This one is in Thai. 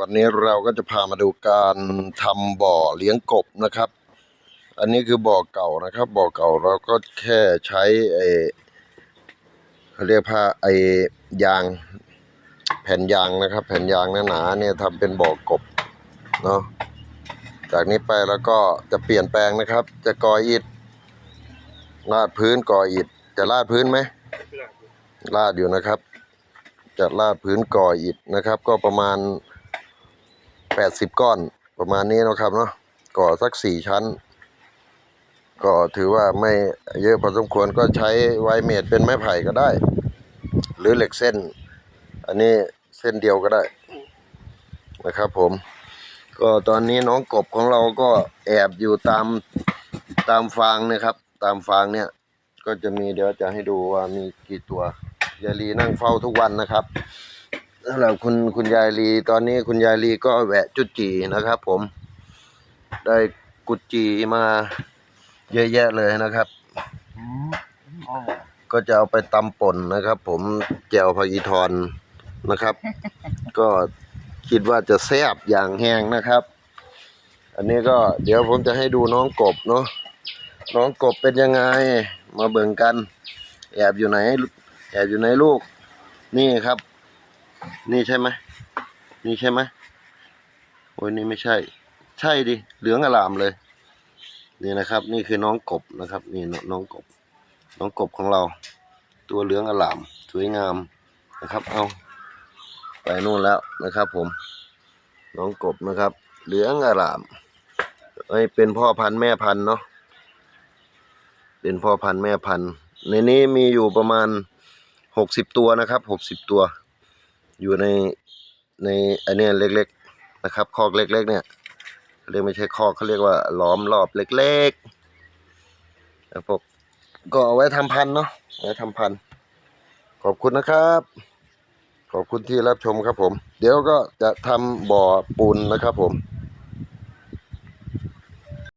วันนี้เราก็จะพามาดูการทำบ่อเลี้ยงกบนะครับ อันนี้คือบ่อเก่านะครับ บ่อเก่าเราก็แค่ใช้ไอเขาเรียกผ้าไอยาง แผ่นยางนะครับ แผ่นยางหนาๆเนี่ยทำเป็นบ่อกบเนาะจากนี้ไปแล้วก็จะเปลี่ยนแปลงนะครับ จะก่ออิฐลาดพื้นก่ออิฐจะลาดพื้นไหมลาดอยู่นะครับ จะลาดพื้นก่ออิฐนะครับ ก็ประมาณ แปดสิบก้อนประมาณนี้นะครับเนาะก่อสักสี่ชั้น ก็ถือว่าไม่เยอะพอสมควรก็ใช้ไวเมดเป็นไม้ไผ่ก็ได้ หรือเหล็กเส้น อันนี้เส้นเดียวก็ได้นะครับผม ก็ตอนนี้น้องกบของเราก็แอบอยู่ตามตามฟางนี่ยครับ ตามฟางเนี่ย ก็จะมีเดี๋ยวจะให้ดูว่ามีกี่ตัวยายลีนั่งเฝ้าทุกวันนะครับ สำหรับคุณคุณยายลีตอนนี้คุณยายลีก็แหวะจุดจีนะครับผม ได้กุดจีมาเยอะแยะเลยนะครับ ก็จะเอาไปตำป่นนะครับ ผมแจวผักอีทอนนะครับ ก็คิดว่าจะแซบอย่างแห้งนะครับ อันนี้ก็เดี๋ยวผมจะให้ดูน้องกบเนาะน้องกบเป็นยังไง มาเบิ่งกัน แอบอยู่ไหน แอบอยู่ไหนลูก นี่ครับ นี่ใช่ไหมนี่ใช่ไหมโอ้ยนี่ไม่ใช่ ใช่ดิ เหลืองอลามเลย นี่นะครับ นี่คือน้องกบนะครับ นี่น้องกบ น้องกบของเรา ตัวเหลืองอลาม สวยงามนะครับ เอาไปนู่นแล้วนะครับผม น้องกบนะครับ เหลืองอลามไอ้เป็นพ่อพันธุ์แม่พันธุ์เนาะ เป็นพ่อพันธุ์แม่พันธุ์ ในนี้มีอยู่ประมาณหกสิบตัวนะครับหกสิบตัว อยู่ในในอันเนี้ยเล็กๆนะครับคอกเล็ก ๆ เนี่ยเรียกไม่ใช่คอกเขาเรียกว่าล้อมรอบเล็กๆแล้วพวกก็เอาไว้ทำพันเนาะไว้ทำพันขอบคุณนะครับ ขอบคุณที่รับชมครับผม เดี๋ยวก็จะทำบ่อปูนนะครับผม